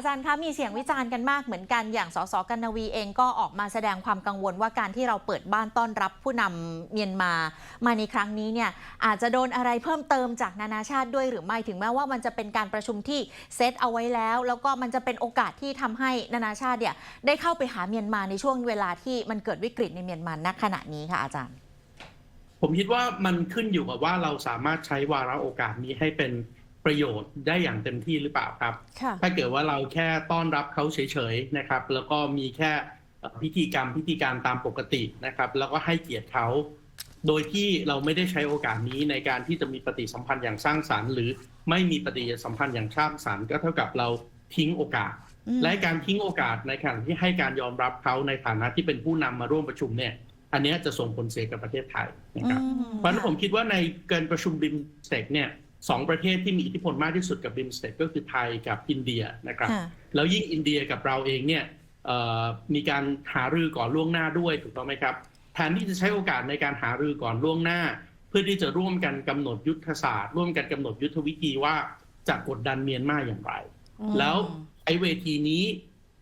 อาจารย์คะมีเสียงวิจารณ์กันมากเหมือนกันอย่างสสกันนวีเองก็ออกมาแสดงความกังวลว่าการที่เราเปิดบ้านต้อนรับผู้นำเมียนมา มาในครั้งนี้เนี่ยอาจจะโดนอะไรเพิ่มเติมจากนานาชาติด้วยหรือไม่ถึงแม้ว่ามันจะเป็นการประชุมที่เซตเอาไว้แล้ว แล้วก็มันจะเป็นโอกาสที่ทำให้นานาชาติเนี่ยได้เข้าไปหาเมียนมาในช่วงเวลาที่มันเกิดวิกฤตในเมียนมาณขณะนี้ค่ะอาจารย์ ผมคิดว่ามันขึ้นอยู่กับว่าเราสามารถใช้วาระโอกาสนี้ให้เป็น ประโยชน์ได้อย่างเต็มที่หรือเปล่าครับค่ะถ้าเกิดว่าเราแค่ต้อนรับเขาเฉยๆนะครับ แล้วก็มีแค่เอ่อพิธีกรรมพิธีการตามปกตินะครับ แล้วก็ให้เกียรติเขา โดยที่เราไม่ได้ใช้โอกาสนี้ในการที่จะมีปฏิสัมพันธ์อย่างสร้างสรรค์ หรือไม่มีปฏิสัมพันธ์อย่างสร้างสรรค์ก็เท่ากับเราทิ้งโอกาสอืมและการทิ้งโอกาสในขณะที่ให้การยอมรับเขาในฐานะที่เป็นผู้นำมาร่วมประชุมเนี่ยอันเนี้ยจะส่งผลเสียกับประเทศไทยนะครับอืมเพราะฉะนั้นผมคิดว่าในการประชุมบิมสเต็กเนี่ย สองประเทศที่มีอิทธิพลมากที่สุดกับบิมสเต็กก็คือไทยกับอินเดียนะครับค่ะแล้วยิ่งอินเดียกับเราเองเนี่ยเอ่อมีการหารือก่อนล่วงหน้าด้วยถูกต้องไหมครับแทนที่จะใช้โอกาสในการหารือก่อนล่วงหน้า เพื่อที่จะร่วมกันกำหนดยุทธศาสตร์ ร่วมกันกำหนดยุทธวิธีว่าจะกดดันเมียนมาอย่างไร แล้วไอ้เวทีนี้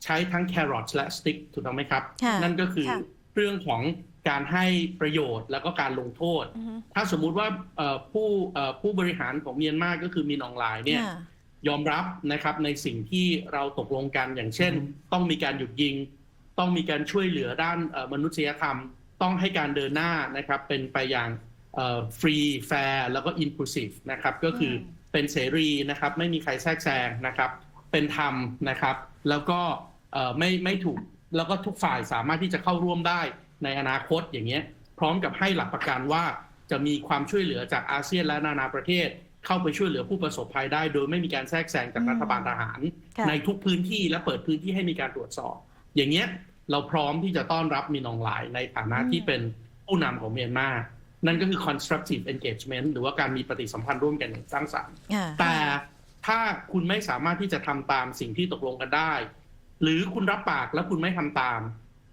ใช้ทั้งแครอทและสติ๊กถูกต้องไหมครับค่ะนั่นก็คือค่ะเรื่องของ การให้ประโยชน์แล้วก็การลงโทษ อือฮึถ้าสมมุติว่าเอ่อผู้เอ่อผู้บริหารของเมียนมาก็คือมินออนไลน์เนี่ย ค่ะ ยอมรับนะครับในสิ่งที่เราตกลงกันอย่างเช่นต้องมีการหยุดยิง ต้องมีการช่วยเหลือด้านเอ่อมนุษยธรรม ต้องให้การเดินหน้านะครับเป็นไปอย่างฟรีแฟร์แล้วก็อินคลูซีฟนะครับก็คืออเป็นเสรีนะครับไม่มีใครแทรกแซงนะครับเป็นธรรมนะครับ แล้วก็เอ่อไม่ไม่ถูกแล้วก็ทุกฝ่ายสามารถที่จะเข้าร่วมได้ ในอนาคตอย่างเงี้ยพร้อมกับให้หลักประกันว่าจะมีความช่วยเหลือจากอาเซียนและนานาประเทศ เข้าไปช่วยเหลือผู้ประสบภัยได้ โดยไม่มีการแทรกแซงจากอืมรัฐบาลทหารค่ะในทุกพื้นที่และเปิดพื้นที่ให้มีการตรวจสอบ อย่างเงี้ยเราพร้อมที่จะต้อนรับมินอองหลายในฐานะที่เป็นผู้นำของเมียนมา นั่นก็คือ constructive engagement หรือว่าการมีปฏิสัมพันธ์ร่วมกันอย่างสร้างสรรค์ค่ะแต่ถ้าคุณไม่สามารถที่จะทำตามสิ่งที่ตกลงกันได้ หรือคุณรับปากแล้วคุณไม่ทำตาม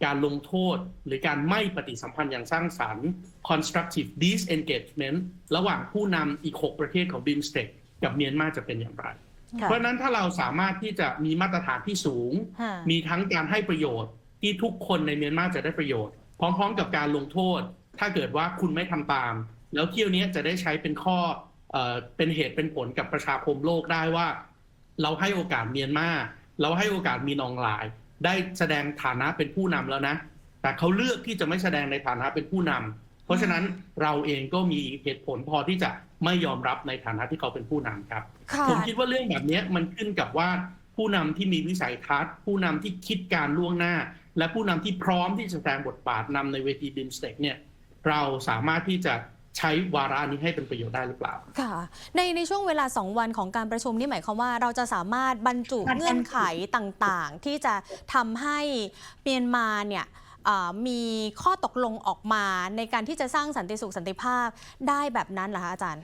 การลงโทษ หรือการไม่ปฏิสัมพันธ์อย่างสร้างสรรค์ constructive disengagement ระหว่างผู้นำอีก 6 ประเทศของ BIMSTEC กับเมียนมาจะเป็นอย่างไรค่ะเพราะฉะนั้นถ้าเราสามารถที่จะมีมาตรฐานที่สูงค่ะมีทั้งการให้ประโยชน์ที่ทุกคนในเมียนมาจะได้ประโยชน์ พร้อมๆ กับการลงโทษ ถ้าเกิดว่าคุณไม่ทำตาม แล้วเที่ยวนี้จะได้ใช้เป็นข้อเอ่อเป็นเหตุเป็นผลกับประชาคมโลกได้ว่า เราให้โอกาสเมียนมาเราให้โอกาสมีนองหลาย ได้แสดงฐานะเป็นผู้นำแล้วนะ แต่เขาเลือกที่จะไม่แสดงในฐานะเป็นผู้นำเพราะฉะนั้นเราเองก็มีเหตุผลพอที่จะไม่ยอมรับในฐานะที่เขาเป็นผู้นำครับค่ะผมคิดว่าเรื่องแบบเนี้ยมันขึ้นกับว่าผู้นำที่มีวิสัยทัศน์ ผู้นำที่คิดการล่วงหน้า และผู้นำที่พร้อมที่จะแสดงบทบาทนำในเวทีบิมสเต็กเนี่ยเราสามารถที่จะ ใช้วาระนี้ให้เป็นประโยชน์ได้หรือเปล่า ค่ะ ในในช่วงเวลา 2 วันของการประชุมนี่หมายความว่าเราจะสามารถบรรจุเงื่อนไขต่างๆ ที่จะทำให้เมียนมาเนี่ยเอ่อมีข้อตกลงออกมาในการที่จะสร้างสันติสุขสันติภาพได้แบบนั้นเหรอคะอาจารย์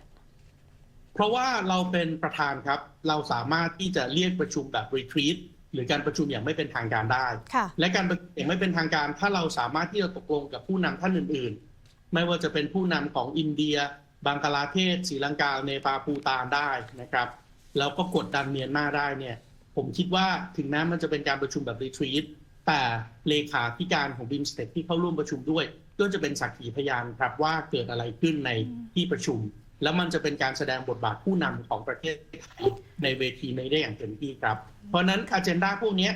เพราะว่าเราเป็นประธานครับ เราสามารถที่จะเรียกประชุมแบบรีทรีตหรือการประชุมอย่างไม่เป็นทางการได้ค่ะและการประชุมอย่างไม่เป็นทางการ ถ้าเราสามารถที่จะตกลงกับผู้นำท่านอื่นๆ ไม่ว่าจะเป็นผู้นำของอินเดีย บังกลาเทศศรีลังกาเนปาลภูตานได้นะครับ แล้วก็กดดันเมียนมาได้เนี่ย ผมคิดว่าถึงแม้มันจะเป็นการประชุมแบบรีทรีตแต่เลขาธิการของบิมสเต็ที่เข้าร่วมประชุมด้วย ก็จะเป็นสักขีพยานครับว่าเกิดอะไรขึ้นในที่ประชุม แล้วมันจะเป็นการแสดงบทบาทผู้นำของประเทศในเวทีนี้ได้อย่างเต็มที่ครับ เพราะนั้นอ g e n d a พวกนี้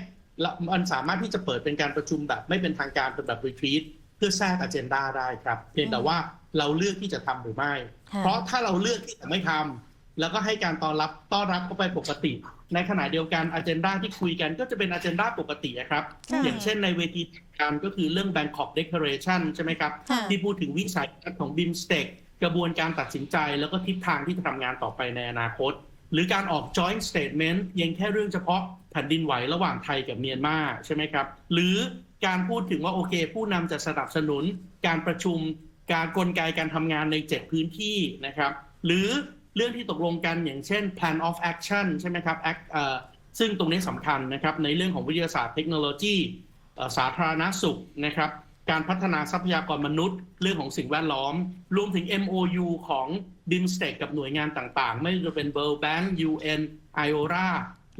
มันสามารถที่จะเปิดเป็นการประชุมแบบไม่เป็นทางการเป็นแบบรีทรีต เพื่อแทรกอ g e n d a ได้ครับ เพียงแต่ว่าเราเลือกที่จะทำหรือไม่ค่ะเพราะถ้าเราเลือกที่จะไม่ทำแล้วก็ให้การต้อนรับต้อนรับเข้าไปปกติ ในขณะเดียวกันอ g e n d a ที่คุยกันก็จะเป็นอ g e n d a ปกติอะครับค่ะอย่างเช่นในเวทีการก็คือเรื่อง Bangkok Declaration ใช่ไหมครับค่ะที่พูดถึงวิสัยทัศน์ของ BIMSTEC กระบวนการตัดสินใจแล้วก็ทิศทางที่จะทำงานต่อไปในอนาคต หรือการออก joint statement เพียงแค่เรื่องเฉพาะแผ่นดินไหวระหว่างไทยกับเมียนมาใช่ไหมครับ หรือการพูดถึงว่าโอเค ผู้นำจะสนับสนุน การประชุมการกลไกการทำงานใน 7 พื้นที่นะครับ หรือเรื่องที่ตกลงกันอย่างเช่น plan of action ใช่ไหมครับ act ซึ่งตรงนี้สำคัญนะครับในเรื่องของวิทยาศาสตร์เทคโนโลยีสาธารณสุขนะครับ การพัฒนาทรัพยากรมนุษย์ เรื่องของสิ่งแวดล้อม รวมถึง MOU ของ BIMSTEC กับหน่วยงานต่างๆ ไม่ว่าจะเป็น World Bank UN IORA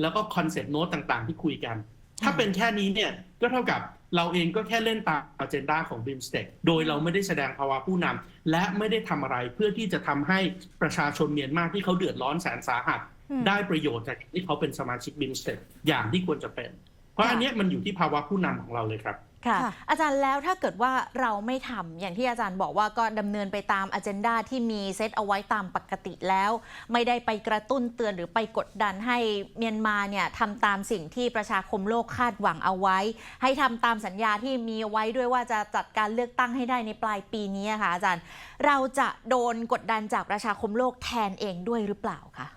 แล้วก็คอนเซ็ปต์โน้ตต่างๆ ที่คุยกัน ถ้าเป็นแค่นี้เนี่ยก็เท่ากับเราเองก็แค่เล่นตามอ g e n d a ของ b i m s t e c โดยเราไม่ได้แสดงภาวะผู้นำและไม่ได้ทำอะไรเพื่อที่จะทำให้ประชาชนเมียนมาที่เขาเดือดร้อนแสนสาหัสอืมได้ประโยชน์จากที่เขาเป็นสมาชิก b i m s t e c อย่างที่ควรจะเป็น เพราะอันเนี้ยมันอยู่ที่ภาวะผู้นำของเราเลยครับ ค่ะค่ะอาจารย์แล้วถ้าเกิดว่าเราไม่ทำอย่างที่อาจารย์บอกว่าก็ดำเนินไปตามอ g e n d a ที่มีเซตเอาไว้ตามปกติแล้ว ไม่ได้ไปกระตุ้นเตือนหรือไปกดดันให้เมียนมาเนี่ยทำตามสิ่งที่ประชาคมโลกคาดหวังเอาไว้ ให้ทำตามสัญญาที่มีเอาไว้ด้วยว่าจะจัดการเลือกตั้งให้ได้ในปลายปีนี้ค่ะอาจารย์ เราจะโดนกดดันจากประชาคมโลกแทนเองด้วยหรือเปล่าคะ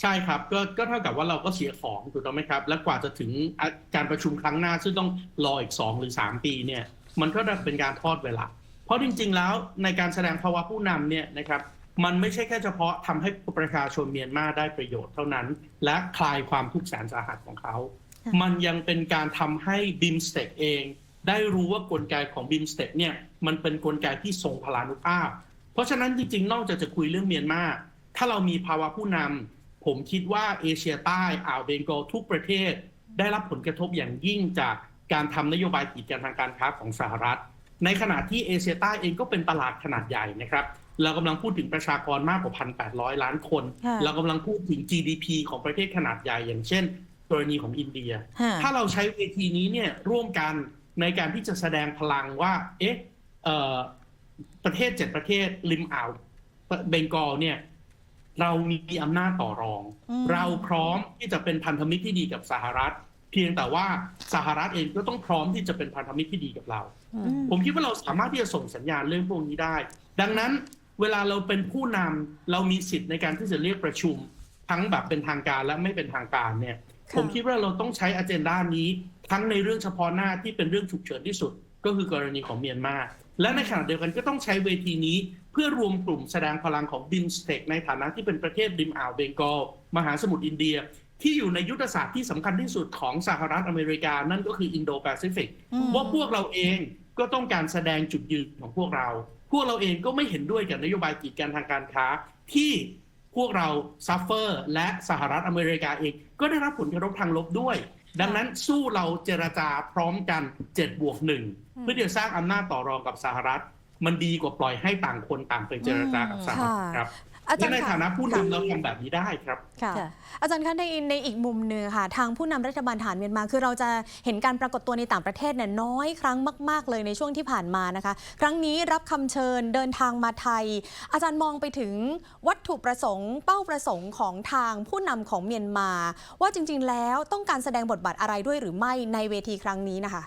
ใช่ครับก็ก็เท่ากับว่าเราก็เสียของถูกต้องไหมครับ และกว่าจะถึงอะการประชุมครั้งหน้าซึ่งต้องรออีก 2 หรือ 3 ปีเนี่ยมันก็จะเป็นการทอดเวลา เพราะจริง ๆ แล้วในการแสดงภาวะผู้นำเนี่ยนะครับมันไม่ใช่แค่เฉพาะทำให้ประชาชนเมียนมาได้ประโยชน์เท่านั้น และคลายความทุกข์แสนสาหัสของเขาค่ะมันยังเป็นการทำให้บิมสเต็กเอง ได้รู้ว่ากลไกของบิมสเต็กเนี่ยมันเป็นกลไกที่ทรงพลานุภาพ เพราะฉะนั้นจริงๆ นอกจากจะคุยเรื่องเมียนมาถ้าเรามีภาวะผู้นำ ผมคิดว่าเอเชียใต้อ่าวเบงกอลทุกประเทศ ได้รับผลกระทบอย่างยิ่งจากการทำนโยบายกีดกันทางการค้าของสหรัฐ ในขณะที่เอเชียใต้เองก็เป็นตลาดขนาดใหญ่นะครับเรากำลังพูดถึงประชากรมากกว่า1,800ล้านคนค่ะเรากำลังพูดถึง GDP ของประเทศขนาดใหญ่ อย่างเช่น กรณีของอินเดีย ถ้าเราใช้เวทีนี้เนี่ยร่วมกันในการที่จะแสดงพลังว่า เอ๊ะเอ่อประเทศเจ็ดประเทศริมอ่าวเบงกอลเนี่ย เรามีอำนาจต่อรองอืมเราพร้อมที่จะเป็นพันธมิตรที่ดีกับสหรัฐ เพียงแต่ว่าสหรัฐเองก็ต้องพร้อมที่จะเป็นพันธมิตรที่ดีกับเราอืมอืมผมคิดว่าเราสามารถที่จะส่งสัญญาณเรื่องพวกนี้ได้ ดังนั้นเวลาเราเป็นผู้นำเรามีสิทธิ์ในการที่จะเรียกประชุม ทั้งแบบเป็นทางการและไม่เป็นทางการเนี่ยค่ะผมคิดว่าเราต้องใช้อ g e n d a นี้ ทั้งในเรื่องเฉพาะหน้าที่เป็นเรื่องฉุกเฉินที่สุด ก็คือกรณีของเมียนมาและในขณะเดียวกันก็ต้องใช้เวทีนี้ เพื่อรวมกลุ่มแสดงพลังของบิมสเต็กในฐานะที่เป็นประเทศริมอ่าวเบงกอลมหาสมุทรอินเดีย ที่อยู่ในยุทธศาสตร์ที่สำคัญที่สุดของสหรัฐอเมริกา นั่นก็คืออินโดแปซิฟิกอืมว่าพวกเราเองก็ต้องการแสดงจุดยืนของพวกเรา พวกเราเองก็ไม่เห็นด้วยกับนโยบายกีดกันทางการค้าที่พวกเราซัฟเฟอร์และสหรัฐอเมริกาเองก็ได้รับผลกระทบทางลบด้วย ดังนั้นสู้เราเจรจาพร้อมกัน7บวกหนึ่งอืมเพื่อที่จะสร้างอำนาจต่อรองกับสหรัฐ มันดีกว่าปล่อยให้ต่างคนต่างไปเจรจากับสหรัฐค่ะครับอาจาและรย์ในค่ะฐานะผู้ค่ะนำเราทำแบบนี้ได้ครับค่ะค่ะอาจารย์คะในในอีกมุมหนึ่งค่ะ ทางผู้นำรัฐบาลฐานเมียนมาคือเราจะเห็นการปรากฏตัวในต่างประเทศเนี่ยน้อยครั้งมาก ๆ เลยในช่วงที่ผ่านมานะคะ ครั้งนี้รับคำเชิญเดินทางมาไทย อาจารย์มองไปถึงวัตถุประสงค์ เป้าประสงค์ของทางผู้นำของเมียนมา ว่าจริง ๆ แล้วต้องการแสดงบทบาทอะไรด้วยหรือไม่ในเวทีครั้งนี้นะคะ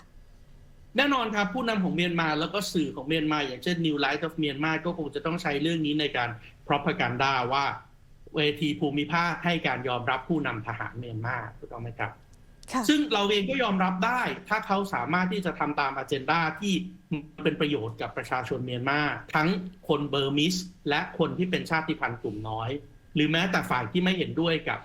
แน่นอนครับผู้นำของเมียนมาแล้วก็สื่อของเมียนมาอย่างเช่น New Light of Myanmar ก็คงจะต้องใช้เรื่องนี้ในการ propaganda ว่า เวทีภูมิภาคให้การยอมรับผู้นำทหารเมียนมาถูกต้องไหมครับค่ะซึ่งเราเองก็ยอมรับได้ ถ้าเขาสามารถที่จะทำตามอ g e n d a ที่เป็นประโยชน์กับประชาชนเมียนมาทั้งคนเบอร์มิส และคนที่เป็นชาติพันธุ์กลุ่มน้อย หรือแม้แต่ฝ่ายที่ไม่เห็นด้วยกับ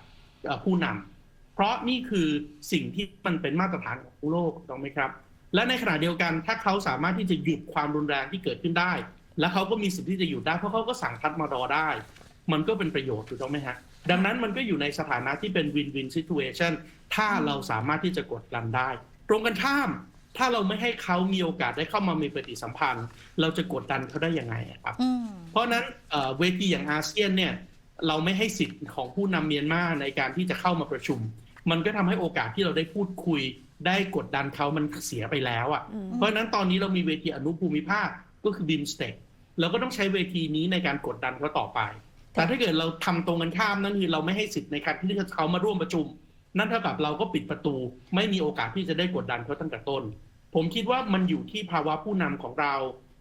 เอ่อผู้นำเพราะนี่คือสิ่งที่มันเป็นมาตรฐานของโลกถูกต้องไหมครับ และในขณะเดียวกันถ้าเขาสามารถที่จะหยุดความรุนแรงที่เกิดขึ้นได้ และเขาก็มีสิทธิ์ที่จะหยุดได้เพราะเขาก็สั่งทัดมารอได้ มันก็เป็นประโยชน์ถูกต้องไหมฮะ ดังนั้นมันก็อยู่ในสถานะที่เป็นวินวินซิทูเอชันถ้าเราสามารถที่จะกดดันได้ ตรงกันข้าม ถ้าเราไม่ให้เขามีโอกาสได้เข้ามามีปฏิสัมพันธ์ เราจะกดดันเขาได้ยังไงอะครับอืมเพราะฉะนั้นเอ่อเวทีอย่างอาเซียนเนี่ยเราไม่ให้สิทธิ์ของผู้นำเมียนมาในการที่จะเข้ามาประชุม มันก็ทำให้โอกาสที่เราได้พูดคุย ได้กดดันเขามันเสียไปแล้วอะอืมเพราะฉะนั้นตอนนี้เรามีเวทีอนุภูมิภาคก็คือบิมสเต็กเราก็ต้องใช้เวทีนี้ในการกดดันเขาต่อไป แต่ถ้าเกิดเราทำตรงกันข้ามนั่นคือเราไม่ให้สิทธิ์ในการที่เขามาร่วมประชุม นั่นเท่ากับเราก็ปิดประตู ไม่มีโอกาสที่จะได้กดดันเขาตั้งแต่ต้น ผมคิดว่ามันอยู่ที่ภาวะผู้นำของเรา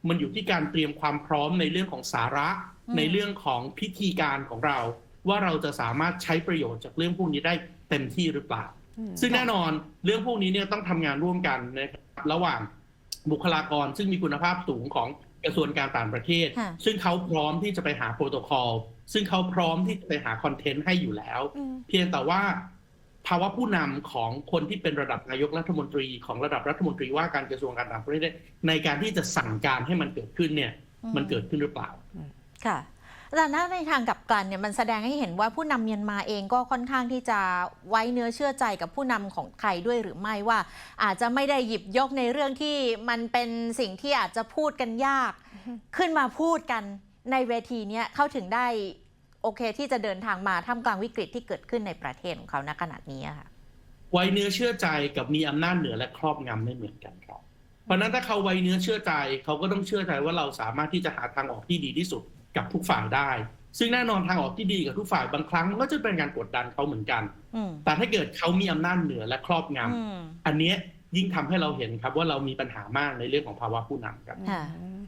มันอยู่ที่การเตรียมความพร้อมในเรื่องของสาระอืมในเรื่องของพิธีการของเรา ว่าเราจะสามารถใช้ประโยชน์จากเรื่องพวกนี้ได้เต็มที่หรือเปล่าอืม ซึ่งแน่นอนเรื่องพวกนี้เนี่ยต้องทำงานร่วมกันนะครับระหว่างบุคลากรซึ่งมีคุณภาพสูงของกระทรวงการต่างประเทศค่ะซึ่งเขาพร้อมที่จะไปหาโปรโตคอลซึ่งเขาพร้อมที่จะไปหาคอนเทนต์ให้อยู่แล้วอืมเพียงแต่ว่าภาวะผู้นำของคนที่เป็นระดับนายกรัฐมนตรีของระดับรัฐมนตรีว่าการกระทรวงการต่างประเทศในการที่จะสั่งการให้มันเกิดขึ้นเนี่ยอืมมันเกิดขึ้นหรือเปล่า ค่ะ แต่ถ้าในทางกลับกันเนี่ยมันแสดงให้เห็นว่าผู้นำเมียนมาเองก็ค่อนข้างที่จะไว้เนื้อเชื่อใจกับผู้นำของไทยด้วยหรือไม่ว่า อาจจะไม่ได้หยิบยกในเรื่องที่มันเป็นสิ่งที่อาจจะพูดกันยาก ขึ้นมาพูดกันในเวทีเนี้ยเข้าถึงได้โอเคที่จะเดินทางมาท่ามกลางวิกฤตที่เกิดขึ้นในประเทศของเขาณขณะนี้ค่ะไว้เนื้อเชื่อใจกับมีอำนาจเหนือและครอบงำไม่เหมือนกันครับ เพราะนั้นถ้าเขาไว้เนื้อเชื่อใจเขาก็ต้องเชื่อใจว่าเราสามารถที่จะหาทางออกที่ดีที่สุด กับทุกฝ่ายได้ ซึ่งแน่นอนทางออกที่ดีกับทุกฝ่ายบางครั้งมันก็จะเป็นการกดดันเขาเหมือนกันอืมแต่ถ้าเกิดเขามีอำนาจเหนือและครอบงำอืมอันเนี้ยยิ่งทำให้เราเห็นครับว่าเรามีปัญหามากในเรื่องของภาวะผู้นำครับค่ะอืม